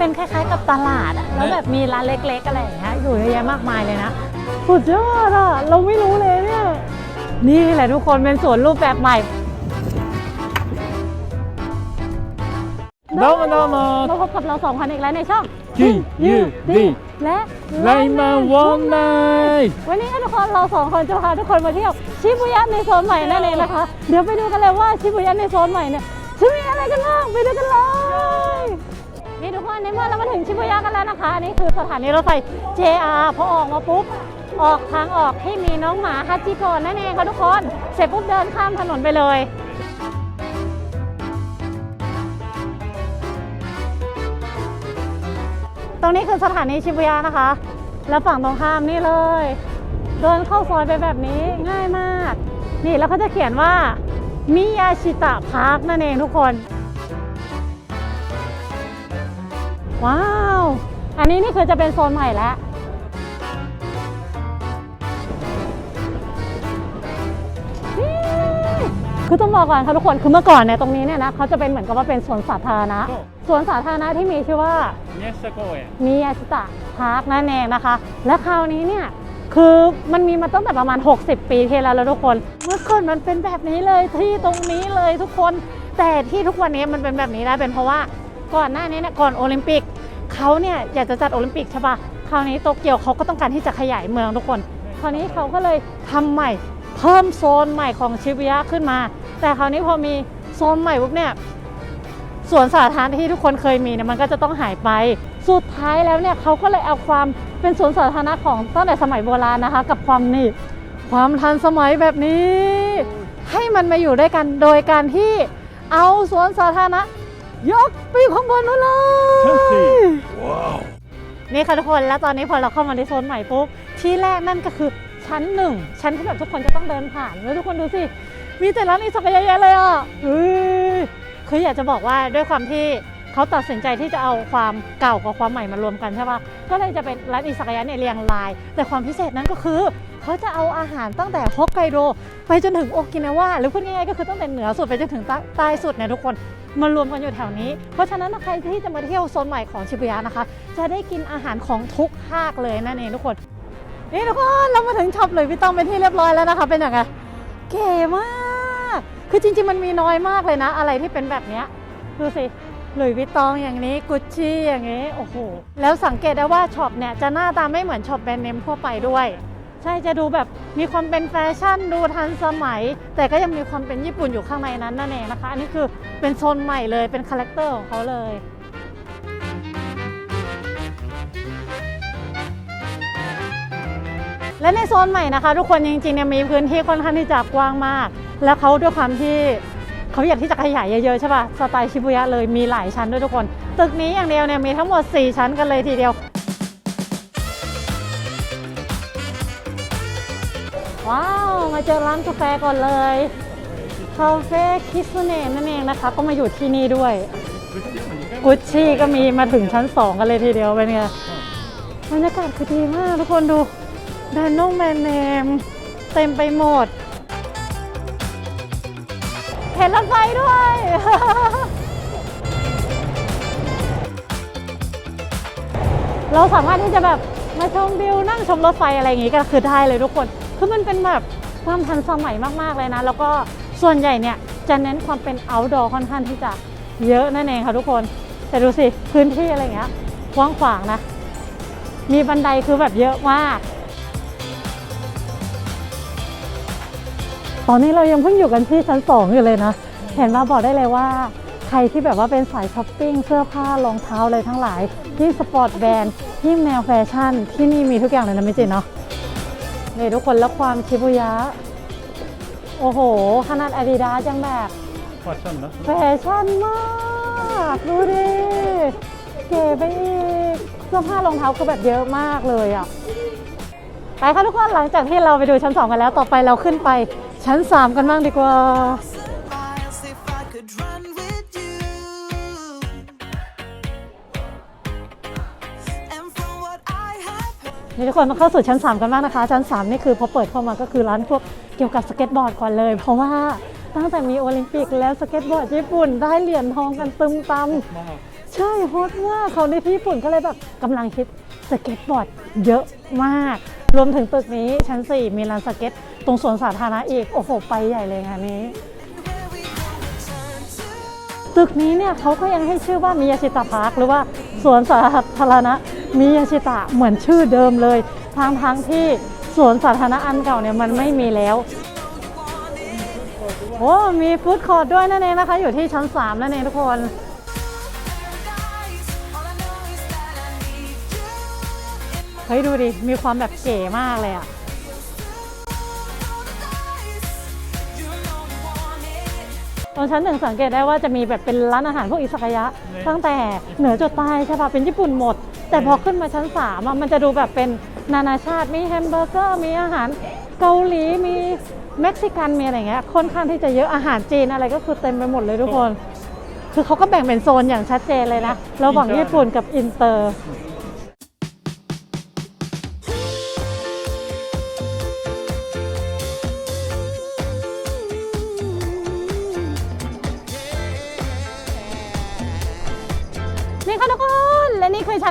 เป็นคล้ายๆกับตลาดแล้วแบบมีร้านเล็ก ๆ อะไรอย่างเงี้ยอยู่เยอะแยะมากมายเลยนะ สุดยอดอะเราไม่รู้เลยเนี่ย นี่แหละทุกคนเป็นสวนรูปแบบใหม่どうもどうもมาพบกับเราสองคนอีกแล้วในช่อง TUD และไลมาวอมไนวันนี้ทุกคนเราสองคนจะพาทุกคนมาเที่ยวชิบุยะในโซนใหม่นั่นเองนะคะ เดี๋ยวไปดูกันเลยว่าชิบุยะในโซนใหม่เนี่ยจะมีอะไรกันบ้างไปดูกันเลย นี่ทุกคนในเมื่อเรามาถึงชิบุยะกันแล้วนะคะ นี่คือสถานีรถไฟ JR พอออกมาปุ๊บ ออกทางออกที่มีน้องหมาฮัจิโกะนั่นเองค่ะทุกคน เสร็จปุ๊บเดินข้ามถนนไปเลยตรงนี้คือสถานีชิบุยะนะคะ แล้วฝั่งตรงข้ามนี่เลย เดินเข้าซอยไปแบบนี้ง่ายมาก นี่แล้วเขาจะเขียนว่ามิยาชิตะพาร์คนั่นเองทุกคน ว้าว อันนี้นี่คือจะเป็นโซนใหม่แล้วคือต้องบอกก่อนค่ะทุกคนคือเมื่อก่อนเนี่ยตรงนี้เนี่ยนะเขาจะเป็นเหมือนกับว่าเป็นสวนสาธารณะสวนสาธารณะที่มีชื่อว่าเนสโกอมีอสชิตะพาร์คนั่นเองนะคะ และคราวนี้เนี่ยคือมันมีมาตั้งแต่ประมาณ 60 ปีที่แล้วแล้วทุกคน เมื่อก่อนมันเป็นแบบนี้เลยที่ตรงนี้เลยทุกคน แต่ที่ทุกวันนี้มันเป็นแบบนี้ได้เป็นเพราะว่า ก่อนหน้านี้เนี่ยก่อนโอลิมปิกเขาเนี่ยอยากจะจัดโอลิมปิกใช่ปะคราวนี้โตเกียวเขาก็ต้องการที่จะขยายเมืองทุกคน คราวนี้เขาก็เลยทำใหม่เพิ่มโซนใหม่ของชิบุยะขึ้นมา แต่คราวนี้พอมีโซนใหม่ปุ๊บเนี่ยสวนสาธารณะที่ทุกคนเคยมีเนี่ยมันก็จะต้องหายไป สุดท้ายแล้วเนี่ยเขาก็เลยเอาความเป็นสวนสาธารณะของตั้งแต่สมัยโบราณนะคะ กับความนี่ความทันสมัยแบบนี้ ให้มันมาอยู่ด้วยกันโดยการที่เอาสวนสาธารณะ ยกไปอยู่ข้างบนนู้นเลชั้นสี่ยนี่ค่ะทุกคน แล้วตอนนี้พอเราเข้ามาในโซนใหม่ปุ๊บ ที่แรกนั่นก็คือชั้นหนึ่ง ชั้นที่แบบทุกคนจะต้องเดินผ่าน แล้วทุกคนดูสิ มีแต่ร้านอิสระเยอะแยะเลยอะเฮ้ยคืออยากจะบอกว่าด้วยความที่เขาตัดสินใจที่จะเอาความเก่ากับความใหม่มารวมกันใช่ปะก็เลยจะเป็นร้านอิสระยะเนี่ยเรียงราย แต่ความพิเศษนั้นก็คือ เขาจะเอาอาหารตั้งแต่ฮอกไกโด ไปจนถึงโอกินาวาหรือพูดง่ายๆก็คือตั้งแต่เหนือสุดไปจนถึงใต้ใต้สุดเนี่ยทุกคน มารวมกันอยู่แถวนี้ เพราะฉะนั้นใครที่จะมาเที่ยวโซนใหม่ของชิบุยะนะคะ จะได้กินอาหารของทุกภาคเลยนั่นเองทุกคนนี่ทุกคนเรามาถึงช็อปเลยพี่ต้องเป็นที่เรียบร้อยแล้วนะคะ เป็นยังไงเก๋มากคือจริงๆมันมีน้อยมากเลยนะ อะไรที่เป็นแบบนี้ดูสิหลุยส์วิตตองอย่างนี้กุชชี่อย่างนี้โอ้โหแล้วสังเกตได้ว่าช็อปเนี่ยจะหน้าตาไม่เหมือนช็อปแบรนด์เนมทั่วไปด้วย ใช่จะดูแบบมีความเป็นแฟชั่นดูทันสมัย แต่ก็ยังมีความเป็นญี่ปุ่นอยู่ข้างในนั้นนั่นเองนะคะ อันนี้คือเป็นโซนใหม่เลยเป็นคาแรคเตอร์ของเขาเลยและในโซนใหม่นะคะ ทุกคนจริงๆเนี่ยมีพื้นที่ค่อนข้างที่จะกว้างมาก แล้วเขาด้วยความที่เขาอยากที่จะขยายเยอะๆใช่ป่ะสไตล์ชิบุยะเลยมีหลายชั้นด้วยทุกคน ตึกนี้อย่างเดียวเนี่ยมีทั้งหมด 4 ชั้นกันเลยทีเดียว ว้าวมาเจอร้านกาแฟก่อนเลยคาเฟ่คิสเน่นั่นเองนะคะ ก็มาอยู่ที่นี่ด้วยกุชชี่ก็มีมาถึงชั้น2กันเลยทีเดียวเป็นไงบรรยากาศคือดีมากทุกคนดูแบรนด์นงแบรนด์เนมเต็มไปหมด เห็นรถไฟด้วยเราสามารถที่จะแบบมาชมวิวนั่งชมรถไฟอะไรอย่างงี้ก็คือได้เลยทุกคน คือมันเป็นแบบความทันสมัยมากๆเลยนะ แล้วก็ส่วนใหญ่เนี่ยจะเน้นความเป็น outdoor ค่อนข้างที่จะเยอะนั่นเองค่ะทุกคน แต่ดูสิพื้นที่อะไรเงี้ยกว้างขวางนะ มีบันไดคือแบบเยอะมาก ตอนนี้เรายังเพิ่งอยู่กันที่ชั้น2องอยู่เลยนะ เห็นว่าบอกได้เลยว่าใครที่แบบว่าเป็นสายช้อปปิ้งเสื้อผ้ารองเท้าอะไรทั้งหลายยิ่สปอร์ตแบรนด์ยิ่แนวแฟชั่นที่นี่มีทุกอย่างเลยนะไม่จริงเนาะ นี่ทุกคนแล้วความชิบุยะ โอ้โห ขนาดอาดิดาสยังแบบแฟชั่นนะแฟชั่นมาก ดูดิ เก๋ไปอีกเสื้อผ้ารองเท้าก็แบบเยอะมากเลยอะ ไปค่ะทุกคนหลังจากที่เราไปดูชั้นสองกันแล้ว ต่อไปเราขึ้นไปชั้นสามกันบ้างดีกว่า นี่ทุกคนมาเข้าสู่ชั้น 3 กันบ้างนะคะ ชั้น 3 นี่คือพอเปิดเข้ามาก็คือร้านพวกเกี่ยวกับสเก็ตบอร์ดก่อนเลย เพราะว่าตั้งแต่มีโอลิมปิกแล้วสเก็ตบอร์ดญี่ปุ่นได้เหรียญทองกันตึมตำใช่ฮอตมากเขาในที่ญี่ปุ่นก็เลยแบบกำลังคิดสเก็ตบอร์ดเยอะมาก รวมถึงตึกนี้ชั้น 4 มีลานสเก็ต ตรงสวนสาธารณะอีก โอ้โห ไปใหญ่เลยงานนี้ ตึกนี้เนี่ยเขาก็ยังให้ชื่อว่ามิยาชิตะพาร์คหรือว่าสวนสาธารณะ มิยาชิตะเหมือนชื่อเดิมเลยทางทางๆที่สวนสาธารณะอันเก่าเนี่ยมันไม่มีแล้วโอ้มีฟู้ดคอร์ทด้วยนั่นเองนะคะ อยู่ที่ชั้น 3 นั่นเองทุกคนเฮ้ยดูดิ มีความแบบเก๋มากเลยอะตรงชั้นหนึ่งสังเกตได้ว่าจะมีแบบเป็นร้านอาหารพวกอิซากายะ ตั้งแต่เหนือจดใต้ใช่ปะเป็นญี่ปุ่นหมด แต่พอขึ้นมาชั้นสามมันจะดูแบบเป็นนานาชาติมีแฮมเบอร์เกอร์มีอาหารเกาหลีมีเม็กซิกันมีอะไรเงี้ยค่อนข้างที่จะเยอะอาหารจีนอะไรก็คือเต็มไปหมดเลยทุกคน คือเขาก็แบ่งเป็นโซนอย่างชัดเจนเลยนะระหว่างญี่ปุ่นกับอินเตอร์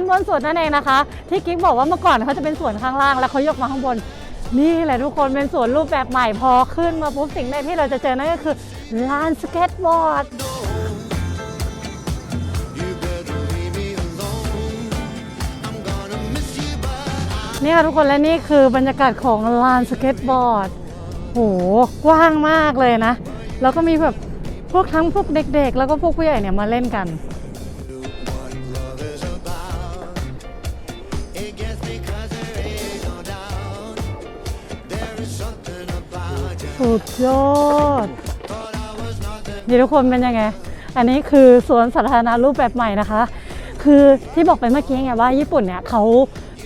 บนสุดนั่นเองนะคะ ที่กิ๊กบอกว่าเมื่อก่อนเขาจะเป็นสวนข้างล่าง แล้วเขายกมาข้างบน นี่แหละทุกคนเป็นสวนรูปแบบใหม่พอขึ้นมาปุ๊บสิ่งแรกที่เราจะเจอนั่นก็คือลานสเก็ตบอร์ดนี่ค่ะทุกคนและนี่คือบรรยากาศของลานสเก็ตบอร์ดโหกว้างมากเลยนะ แล้วก็มีแบบพวกทั้งพวกเด็กๆ แล้วก็พวกผู้ใหญ่เนี่ยมาเล่นกัน สุดยอดนี่ทุกคนเป็นยังไง อันนี้คือสวนสาธารณะรูปแบบใหม่นะคะ คือที่บอกไปเมื่อกี้ไงว่าญี่ปุ่นเนี่ยเขา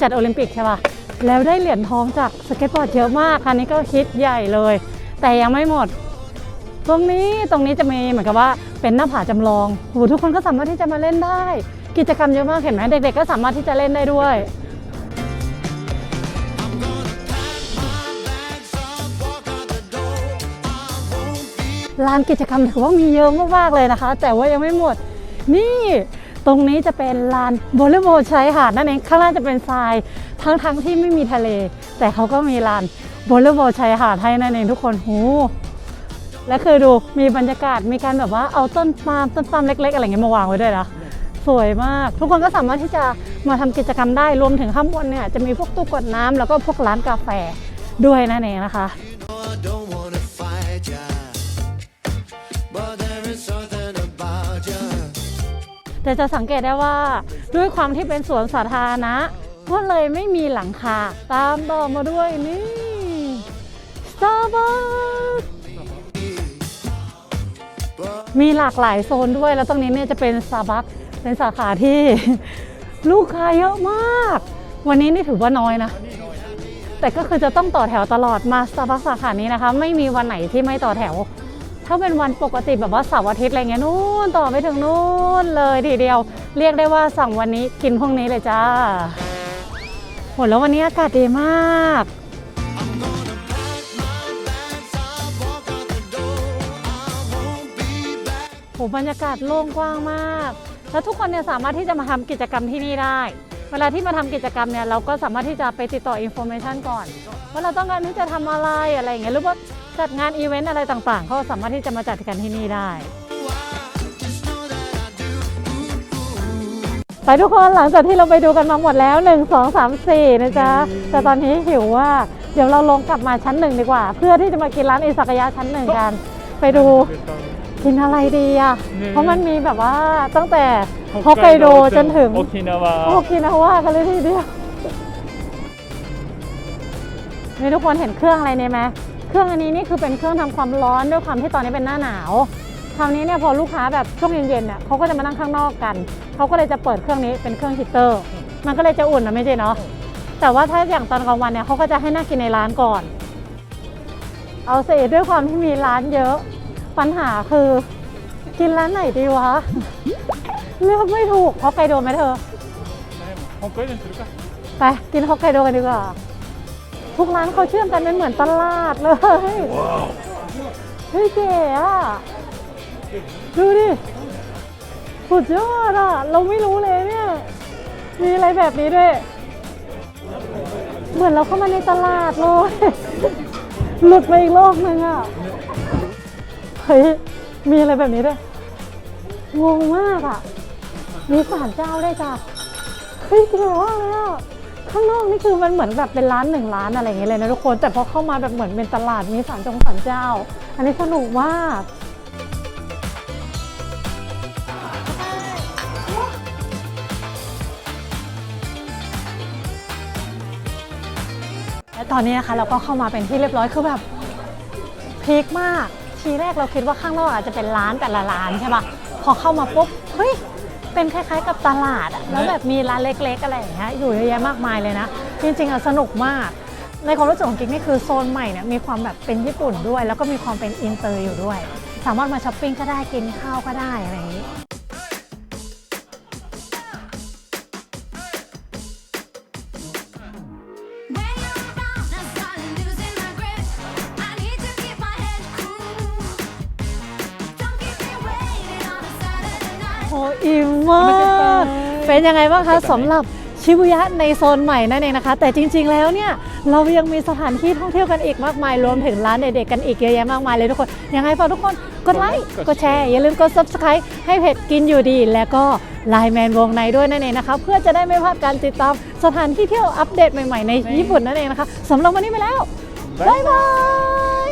จัดโอลิมปิกใช่ป่ะ แล้วได้เหรียญทองจากสเก็ตบอร์ดเยอะมากอันนี้ก็คิดใหญ่เลย แต่ยังไม่หมด ตรงนี้ตรงนี้จะมีเหมือนกับว่าเป็นหน้าผาจำลองโหทุกคนก็สามารถที่จะมาเล่นได้ กิจกรรมเยอะมากเห็นไหมเด็กๆก็สามารถที่จะเล่นได้ด้วย ลานกิจกรรมถือว่ามีเยอะมากๆเลยนะคะ แต่ว่ายังไม่หมด นี่ตรงนี้จะเป็นลานวอลเลย์บอลชายหาดนั่นเองข้างล่างจะเป็นทรายทั้งๆที่ไม่มีทะเล แต่เขาก็มีลานวอลเลย์บอลชายหาดให้นั่นเองทุกคนโหและคือดูมีบรรยากาศมีการแบบว่าเอาต้นปาล์มต้นปาล์มเล็ก ๆ อะไรเงี้ยมาวางไว้ด้วยนะสวยมาก ทุกคนก็สามารถที่จะมาทำกิจกรรมได้รวมถึงข้างบนเนี่ยจะมีพวกตู้กดน้ำแล้วก็พวกร้านกาแฟด้วยนั่นเองนะคะ แต่จะสังเกตได้ว่าด้วยความที่เป็นสวนสาธารณะก็เลยไม่มีหลังคา ตามต่อมาด้วยนี่ Starbucks มีหลากหลายโซนด้วยแล้วตรงนี้เนี่ยจะเป็น Starbucks เป็นสาขาที่ลูกค้าเยอะมาก วันนี้นี่ถือว่าน้อยนะ แต่ก็คือจะต้องต่อแถวตลอดมา Starbucks สาขานี้นะคะ ไม่มีวันไหนที่ไม่ต่อแถว ถ้าเป็นวันปกติแบบว่าเสาร์อาทิตย์อะไรเงี้ยนู่นต่อไปถึงนู่นเลยทีเดียว เรียกได้ว่าสั่งวันนี้กินพรุ่งนี้เลยจ้าโหแล้ววันนี้อากาศดีมากโหบรรยากาศโล่งกว้างมาก แล้วทุกคนเนี่ยสามารถที่จะมาทำกิจกรรมที่นี่ได้ เวลาที่มาทำกิจกรรมเนี่ยเราก็สามารถที่จะไปติดต่ออินโฟเมชันก่อนว่าเราต้องการที่จะทำอะไรอะไรอย่างเงี้ยหรือว่า จัดงานอีเวนต์อะไรต่างๆเขาสามารถที่จะมาจัดกันที่นี่ได้ Just know that I do. ไปทุกคนหลังจากที่เราไปดูกันมาหมดแล้ว 1 2 3 4 นะจ๊ะ แต่ตอนนี้หิวว่า เดี๋ยวเราลงกลับมาชั้นหนึ่งดีกว่า เพื่อที่จะมากินร้านอิซากยะชั้นหนึ่งกัน ไปดูกินอะไรดีอะ เพราะมันมีแบบว่าตั้งแต่ฮอกไกโดจนถึงโอกินาวาโอกินาว่ากันเลยทีเดียวนี่ทุกคนเห็นเครื่องอะไรเนี่ยไหม เครื่องอันนี้นี่คือเป็นเครื่องทำความร้อนด้วยความที่ตอนนี้เป็นหน้าหนาว คราวนี้เนี่ยพอลูกค้าแบบช่วงเย็นๆเนี่ยเขาก็จะมานั่งข้างนอกกัน เขาก็เลยจะเปิดเครื่องนี้เป็นเครื่องฮีเตอร์ มันก็เลยจะอุ่นนะไม่ใช่เนาะ แต่ว่าถ้าอย่างตอนกลางวันเนี่ยเขาก็จะให้นั่งกินในร้านก่อน เอาเสียด้วยความที่มีร้านเยอะ ปัญหาคือกินร้านไหนดีวะ เลือกไม่ถูกฮอกไกโดไหมเธอไปกินฮอกไกโดกันดีกว่า ทุกร้านเขาเชื่อมกันเป็นเหมือนตลาดเลยเฮ้ยเก๋อะดูดิทุสุดยอดอะเราไม่รู้เลยเนี่ย มีอะไรแบบนี้ด้วย เหมือนเราเข้ามาในตลาดเลย หลุดไปอีกโลกหนึ่งอะเฮ้ย มีอะไรแบบนี้ด้วย งงมากอะมีศาลเจ้าได้วยจ้ะเฮ้ยเก๋มากเลยอะ ข้างนอกนี่คือมันเหมือนแบบเป็นร้านหนึ่งร้านอะไรอย่างเงี้ยเลยนะทุกคน แต่พอเข้ามาแบบเหมือนเป็นตลาดมีศาลจงศาลเจ้า อันนี้สนุกมากและตอนนี้นะคะเราก็เข้ามาเป็นที่เรียบร้อยคือแบบพีคมาก ทีแรกเราคิดว่าข้างนอกอาจจะเป็นร้านแต่ละร้านใช่ปะพอเข้ามาปุ๊บเฮ้ย เป็นคล้ายๆ กับตลาดอะแล้วแบบมีร้านเล็กๆอะไรอย่างเงี้ยอยู่เยอะแยะมากมายเลยนะ จริงๆอะสนุกมาก ในความรู้สึกของกิ๊กนี่คือโซนใหม่เนี่ยมีความแบบเป็นญี่ปุ่นด้วย แล้วก็มีความเป็นอินเตอร์อยู่ด้วย สามารถมาช้อปปิ้งก็ได้กินข้าวก็ได้อะไรอย่างนี้ อิ่มมากเป็นยังไงบ้างคะสำหรับชิบุยะในโซนใหม่นั่นเองนะคะ แต่จริง ๆ แล้วเนี่ยเรายังมีสถานที่ท่องเที่ยวกันอีกมากมายรวมถึงร้านเด็กๆกันอีกเยอะแยะมากมายเลยทุกคน ยังไงฝากทุกคนกดไลค์กดแชร์ อย่าลืมกด subscribe ให้เพจกินอยู่ดี แล้วก็ไลน์แมนวงในด้วยนั่นเองนะคะเพื่อจะได้ไม่พลาดการติดตามสถานที่เที่ยวอัปเดตใหม่ๆในญี่ปุ่นนั่นเองนะคะสำหรับวันนี้ไปแล้วบ๊ายบาย